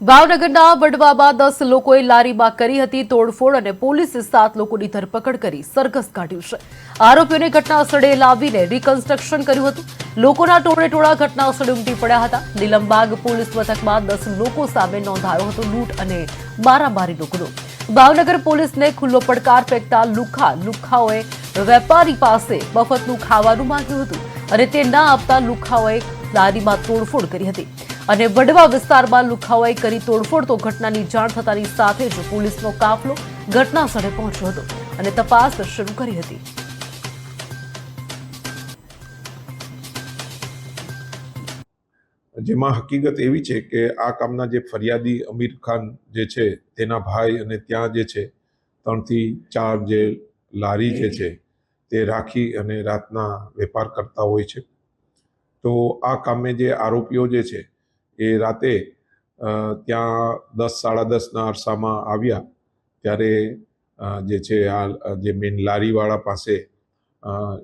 ભાવનગરના વડવામાં દસ લોકોએ લારીમાં કરી હતી તોડફોડ અને પોલીસે સાત લોકોની ધરપકડ કરી સરઘસ કાઢ્યું છે. આરોપીઓને ઘટના સ્થળે લાવીને રિકન્સ્ટ્રક્શન કર્યું હતું. લોકોના ટોળે ટોળા ઘટના સ્થળે ઉમટી પડ્યા હતા. નીલમબાગ પોલીસ મથકમાં દસ લોકો સામે નોંધાયો હતો લૂંટ અને મારામારીનો ગુનો. ભાવનગર પોલીસને ખુલ્લો પડકાર ફેંકતા લુખા લુખાઓએ વેપારી પાસે મફતનું ખાવાનું માંગ્યું હતું અને તે ના આપતા લુખાઓએ લારીમાં તોડફોડ કરી હતી. અને વડવા વિસ્તારમાં લુખાઓએ કરી તોડફોડ તો ઘટનાની જાણ થતાની સાથે જ પોલીસનો કાફલો ઘટના સ્થળે પહોંચ્યો હતો અને તપાસ શરૂ કરી હતી. જેમાં હકીકત એવી છે કે આ કામના જે ફરિયાદી અમીર ખાન જે છે, તેના ભાઈ અને ત્યાં જે છે, ત્રણથી ચાર જે લારી જે છે, તે રાખી અને રાતના વેપાર કરતા હોય છે. તો આ કામે જે આરોપીઓ જે છે એ રાતે ત્યાં દસ, સાડા દસના અરસામાં આવ્યા. ત્યારે જે છે આ, જે મેન લારીવાળા પાસે